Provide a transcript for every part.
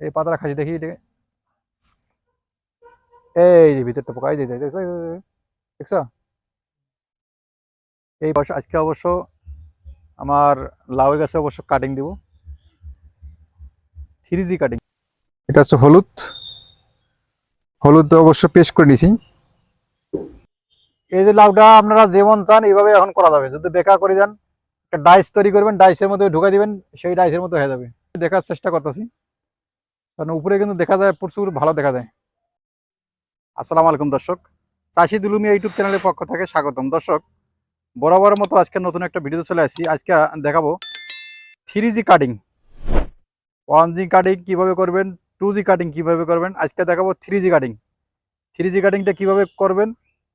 এই পাতাটা খাসি দেখি এই যে ভিতরটা পোকা এই যে দেখছ? এই বর্ষ আজকে অবশ্য আমার লাউ গাছে অবশ্য কাটিং দিব। থ্রি জি কাটিং এটা হচ্ছে হলুদ। হলুদ অবশ্য পেস্ট করে নিছি। এই যে লাউটা আপনারা যেমন চান, এইভাবে এখন করা যাবে। যদি বেকা করে দেন, একটা ডাইস তৈরি করবেন ডাইসের মধ্যে ঢুকাই দিবেন, সেই ডাইসের মধ্যে হয়ে যাবে। দেখার চেষ্টা করতেছি। কারণ উপরে কিন্তু দেখা যায় প্রচুর ভালো দেখা যায়। আসসালামু আলাইকুম দর্শক। চাষি দুলুমি ইউটিউব চ্যানেলের পক্ষ থেকে স্বাগতম। দর্শক বরাবরের মতো আজকে নতুন একটা ভিডিও চলে আসছি। আজকে দেখাবো three G cutting one G cutting কীভাবে করবেন, টু জি কাটিং কীভাবে করবেন, আজকে দেখাবো three G cutting three G কাটিংটা কীভাবে করবেন,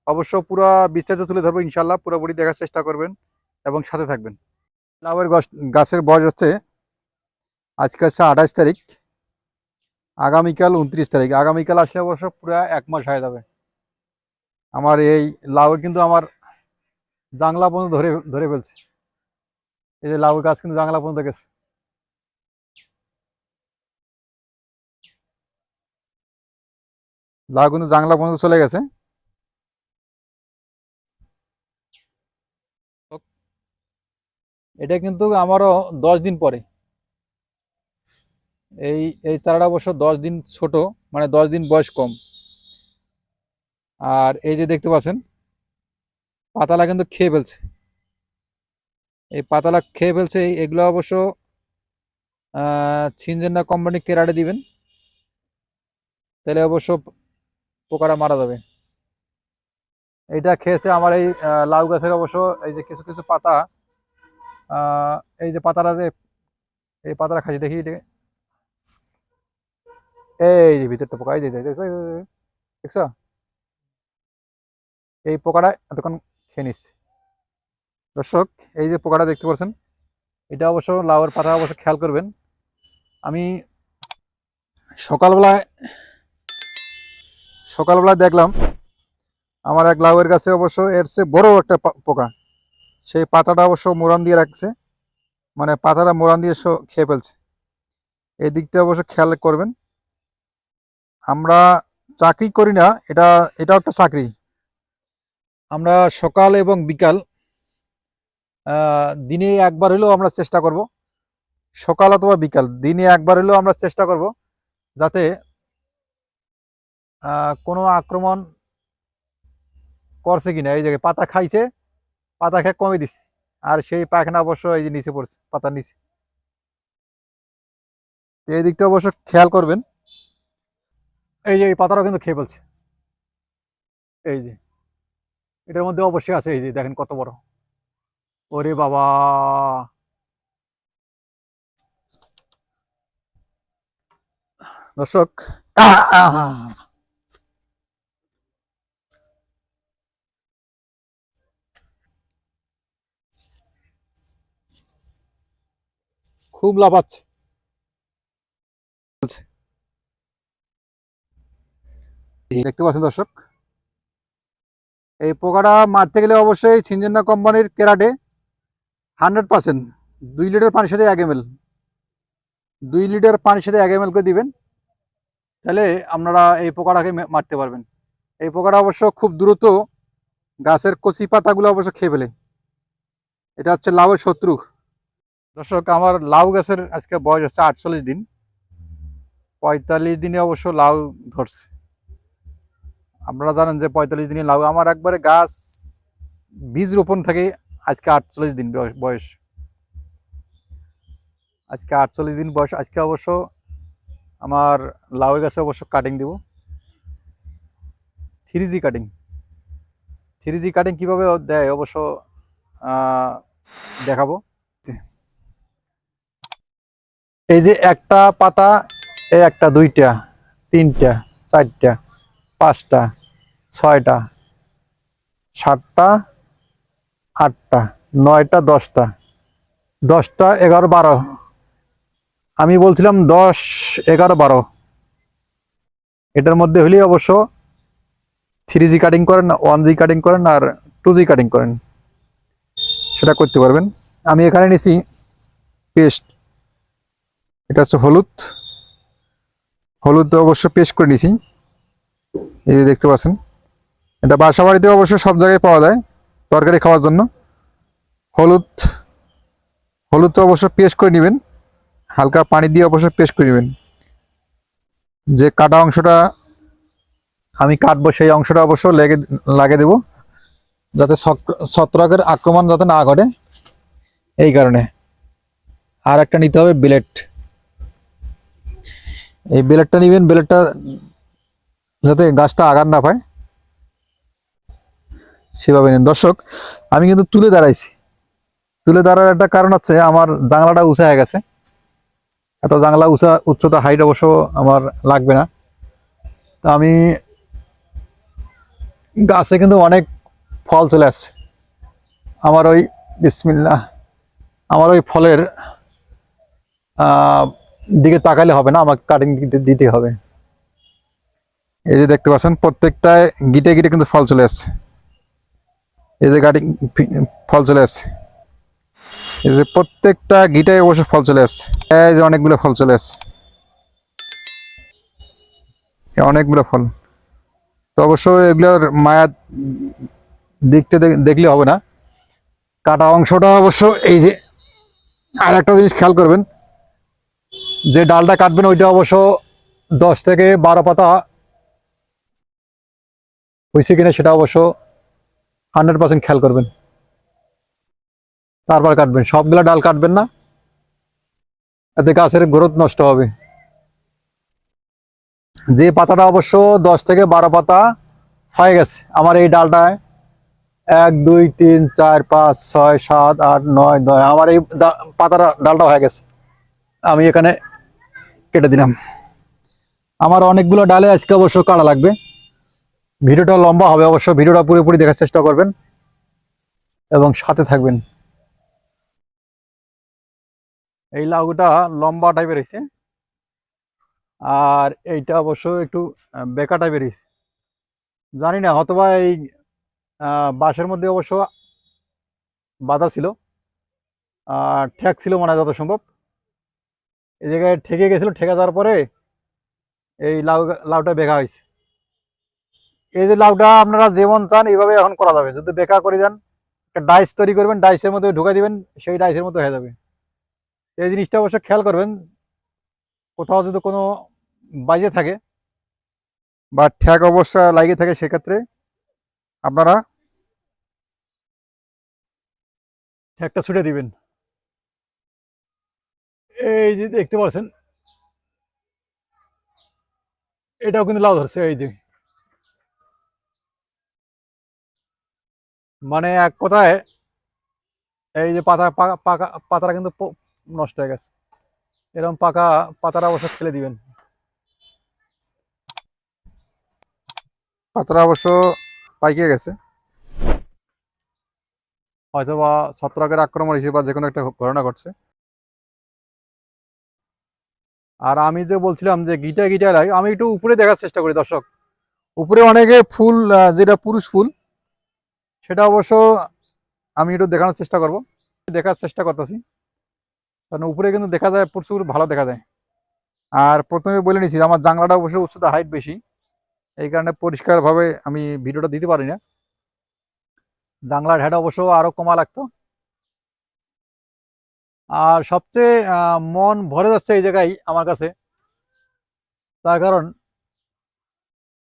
অবশ্য পুরো বিস্তারিত তুলে ধরবো ইনশাল্লাহ পুরোপুরি দেখার চেষ্টা করবেন এবং সাথে থাকবেন। লাউয়ের গাছ, গাছের বয়স হচ্ছে, আজকে হচ্ছে আঠাশ তারিখ। আগামীকাল উনত্রিশ তারিখ। আগামীকাল আসলে অবশ্য পুরো এক মাস হয়ে যাবে। আমার এই লাউ কিন্তু আমার জাংলা পর্যন্ত ধরে ধরে ফেলছে। এই যে লাউ গাছ কিন্তু জাংলা পর্যন্ত গেছে। লাউ কিন্তু জাংলা পর্যন্ত চলে গেছে। এটা কিন্তু আমারও দশ দিন পরে। এই এই চারাটা অবশ্য দশ দিন ছোট মানে দশ দিন বয়স কম। আর এই যে দেখতে পাচ্ছেন, পাতালা কিন্তু খেয়ে ফেলছে। এই পাতালা খেয়ে ফেলছে এগুলো অবশ্য ছিনজেন্না কোম্পানি কেরাটে দিবেন, তাহলে অবশ্য পোকারা মারা যাবে। এইটা খেয়েছে আমার এই লাউ গাছের অবশ্য এই যে কিছু কিছু পাতা এই যে পাতাটা যে, এই পাতাটা খাসি দেখি এই যে ভিতরটা পোকা, এই যে দেখছ? এই পোকাটা এতক্ষণ খেয়ে নিচ্ছে। দর্শক, এই যে পোকাটা দেখতে পাচ্ছেন, এটা অবশ্য লাউয়ের পাতা অবশ্য খেয়াল করবেন। আমি সকালবেলায় সকালবেলায় দেখলাম, আমার এক লাউয়ের গাছে অবশ্য এর চেয়ে বড় একটা পোকা। সেই পাতাটা অবশ্য মোরান দিয়ে রাখছে মানে পাতাটা মোরান দিয়ে খেয়ে ফেলছে। এই দিকটা অবশ্য খেয়াল করবেন। আমরা চাকরি করি না, এটা, এটাও একটা চাকরি। আমরা সকাল এবং বিকাল দিনে একবার হলেও আমরা চেষ্টা করব। সকাল অথবা বিকাল, দিনে একবার হলেও আমরা চেষ্টা করব যাতে কোনো আক্রমণ করছে কিনা। এই জায়গায় পাতা খাইছে, পাতা খেয়ে কমে দিচ্ছে আর সেই পায়খানা অবশ্য এই যে নিচে পড়ছে, পাতার নিচে। এই দিকটা অবশ্য খেয়াল করবেন। এই যে এই পাতাটাও কিন্তু খেয়ে ফেলছে। এই যে এটার মধ্যে অবশ্যই আছে এই যে দেখেন কত বড়। ওরে বাবা! দর্শক খুব আহ, আহ। দেখতে পাচ্ছেন দর্শক? এই পোকাটা মারতে গেলে অবশ্যই সিনজেন্না কোম্পানির কেরাটে হান্ড্রেড পার্সেন্ট, দুই লিটার পানির সাথে এক এম দুই লিটার পানির সাথে এক এম করে দিবেন, তাহলে আপনারা এই পোকাটাকে মারতে পারবেন। এই পোকাটা অবশ্য খুব দ্রুত গাছের কচি পাতাগুলো অবশ্য খেয়ে ফেলে। এটা হচ্ছে লাউয়ের শত্রু। দর্শক, আমার লাউ গাছের আজকে বয়স হচ্ছে আটচল্লিশ দিন। পঁয়তাল্লিশ দিনে অবশ্য লাউ ধরছে। আপনারা জানেন যে পঁয়তাল্লিশ দিনে লাউ, আমার একবারে গাছ বীজ রোপণ থেকে আজকে আটচল্লিশ দিন বয়স- আজকে আটচল্লিশ দিন বয়স, আজকে অবশ্য আমার লাউয়ের গাছে অবশ্য কাটিং দেব। Three G cutting three G cutting কীভাবে দেয় অবশ্য দেখাবো। এই যে একটা পাতা, এই একটা দুইটা, তিনটা, চারটা। পাঁচটা, ছয়টা, সাতটা, আটটা, নয়টা, দশটা। দশটা, এগারো, বারো। আমি বলছিলাম দশ, এগারো, বারো। এটার মধ্যে হলেই অবশ্য থ্রি জি কাটিং করেন ওয়ান জি কাটিং করেন আর টু জি কাটিং করেন। সেটা করতে পারবেন। আমি এখানে নিছি পেস্ট এটা হচ্ছে হলুদ। হলুদ অবশ্য পেস্ট করে নিছি। এই যে দেখতে পাচ্ছেন, এটা বাসা বাড়িতে অবশ্য সব জায়গায় পাওয়া যায় তরকারি খাওয়ার জন্য। হলুদ হলুদ তো অবশ্য পেস্ট করে নেবেন, হালকা পানি দিয়ে অবশ্য পেস্ট করে নেবেন। যে কাটা অংশটা আমি কাটবো সেই অংশটা অবশ্য লেগে, লাগিয়ে দেবো, যাতে ছত্রাকের আক্রমণ যাতে না ঘটে। এই কারণে আর একটা নিতে হবে বিলেট এই বেলেটটা নিবেন বেলেটটা যাতে গাছটা আঘাত না পায়, সেভাবে নিন। দর্শক, আমি কিন্তু তুলে দাঁড়াইছি। তুলে দাঁড়ার একটা কারণ হচ্ছে আমার জাংলাটা উঁচা হয়ে গেছে। এত জাংলা উঁচা, উচ্চতা হাইট অবশ্য আমার লাগবে না। তো আমি গাছে কিন্তু অনেক ফল চলে আসছে। আমার ওই বিসমিল্লা আমার ওই ফলের দিকে তাকালে হবে না, আমাকে কাটিং দিতে হবে। এই যে দেখতে পাচ্ছেন, প্রত্যেকটায় গিটে গিটে কিন্তু ফল চলে আসছে। এই যে গাড়ি ফল চলে আসছে। এই যে প্রত্যেকটা গিটায় অবশ্য ফল চলে আসছে। এই যে অনেকগুলো ফল চলে আসছে। অনেকগুলো ফল। তো অবশ্য এগুলোর মায়া দেখতে দেখলে হবে না। কাটা অংশটা অবশ্য এই যে আর একটা জিনিস খেয়াল করবেন। যে ডালটা কাটবেন, ওইটা অবশ্য দশ থেকে বারো পাতা হয়েছে কিনা সেটা অবশ্য হান্ড্রেড পার্সেন্ট খেয়াল করবেন। তারপর কাটবেন। সবগুলা ডাল কাটবেন না। এতে গাছের গ্রোথ নষ্ট হবে। যে পাতাটা অবশ্য দশ থেকে বারো পাতা হয়ে গেছে, আমার এই ডালটায় এক, দুই, তিন, চার, পাঁচ, ছয়, সাত, আট, নয়, দশ, আমার এই পাতাটা, ডালটা হয়ে গেছে। আমি এখানে কেটে দিলাম। আমার অনেকগুলো ডালে আজকে অবশ্য কাটা লাগবে। ভিডিওটা লম্বা হবে, অবশ্য ভিডিওটা পুরোপুরি দেখার চেষ্টা করবেন। এবং সাথে থাকবেন। এই লাউটা লম্বা টাইপের হয়েছে আর এইটা অবশ্য একটু বেকা টাইপের হয়েছে জানি না, হয়তোবা এই বাঁশের মধ্যে অবশ্য বাধা ছিল। আর ঠেক ছিল মনে যত সম্ভব। এই জায়গায় ঠেকে গেছিল, ঠেকে যাওয়ার পরে এই লাউ, লাউটা বেকা হয়েছে এই যে লাউটা আপনারা যেমন চান, এইভাবে এখন করা যাবে। যদি বেকা করে দেন, একটা ডাইস তৈরি করবেন, ডাইসের মধ্যে ঢুকাই দিবেন, সেই ডাইসের মতো হয়ে যাবে। এই জিনিসটা অবশ্য খেয়াল করবেন, কোথাও যদি কোনো বাজে থাকে বা ঠ্যাক অবস্থা লাগিয়ে থাকে, সেক্ষেত্রে আপনারা ঠ্যাকটা ছুটে দিবেন। এই যে দেখতে পাচ্ছেন, এটাও কিন্তু লাউ ধরছে, এই যে। মানে এক কথায় এই যে পাতা পাকা পাতাটা কিন্তু নষ্ট হয়ে গেছে। এরকম পাকা পাতাটা অবশ্য ফেলে দিবেন। পাতাটা অবশ্য পাইকে গেছে। হয়তো বা ছত্রাকের আক্রমণ হিসেবে যে কোনো একটা ঘটনা ঘটছে। আর আমি যে বলছিলাম যে গিটা গিটা লাগে আমি একটু উপরে দেখার চেষ্টা করি দর্শক। উপরে অনেকে ফুল যেটা পুরুষ ফুল সেটা অবশ্য আমি একটু দেখানোর চেষ্টা করব। দেখার চেষ্টা করতেছি। কারণ উপরে কিন্তু দেখা যায়, প্রচুর ভালো দেখা যায়। আর প্রথমে বলে নিছি, আমার জানলাটা অবশ্য উচ্চতা হাইট বেশি। এই কারণে পরিষ্কারভাবে আমি ভিডিওটা দিতে পারি না। জানলার হেড অবশ্য আরও কমা লাগতো। আর সবচেয়ে মন ভরে যাচ্ছে এই জায়গায় আমার কাছে। তার কারণ,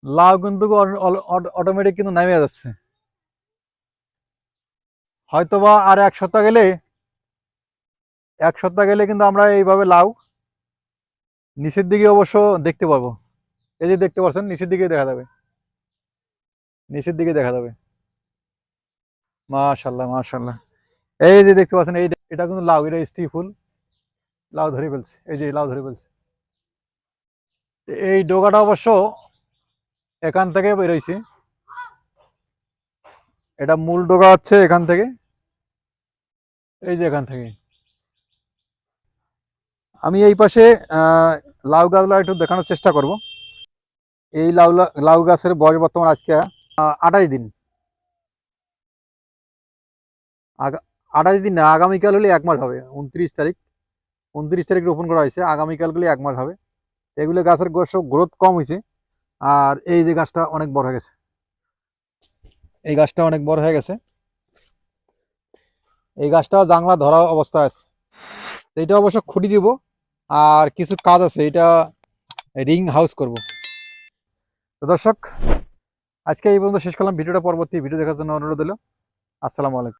লাউ কিন্তু অটোমেটিক কিন্তু নেমে যাচ্ছে। হয়তোবা আর এক সপ্তাহ গেলে, এক সপ্তাহ গেলে কিন্তু আমরা এইভাবে লাউ নিচের দিকে অবশ্য দেখতে পারব এই যে দেখতে পাচ্ছেন, নিচের দিকে দেখা যাবে। নিচের দিকে দেখা যাবে। মাশাল্লাহ মাশাল্লাহ। এই যে দেখতে পাচ্ছেন, এই এটা কিন্তু লাউ, এটা স্ত্রী ফুল। লাউ ধরে ফেলছে, এই যে লাউ ধরে ফেলছে। এই ডোগাটা অবশ্য এখান থেকে বেরোইছে। এটা মূল ডোগা হচ্ছে এখান থেকে। এই যে এখান থেকে। আমি এই পাশে লাউ গাছগুলো একটু দেখানোর চেষ্টা করব। এই লাউ লাউ গাছের বয়স বর্তমান আজকে আঠাশ দিন। আঠাশ দিন না, আগামীকাল হলে এক মাস হবে, উনত্রিশ তারিখ। উনত্রিশ তারিখ রোপণ করা হয়েছে, আগামীকাল হলে এক মাস হবে। এগুলো গাছের গ্রোথ কম হয়েছে, আর এই যে গাছটা অনেক বড় হয়ে গেছে। এই গাছটা অনেক বড় হয়ে গেছে। এই গাছটা জাংলা ধরা অবস্থা আছে। এটা অবশ্য খুঁটি দিব, আর কিছু কাজ আছে, এটা রিং হাউস করব। তো দর্শক, আজকে এই পর্যন্ত শেষ করলাম। ভিডিওটা পরবর্তী ভিডিও দেখার জন্য অনুরোধ হলো আসসালামু আলাইকুম।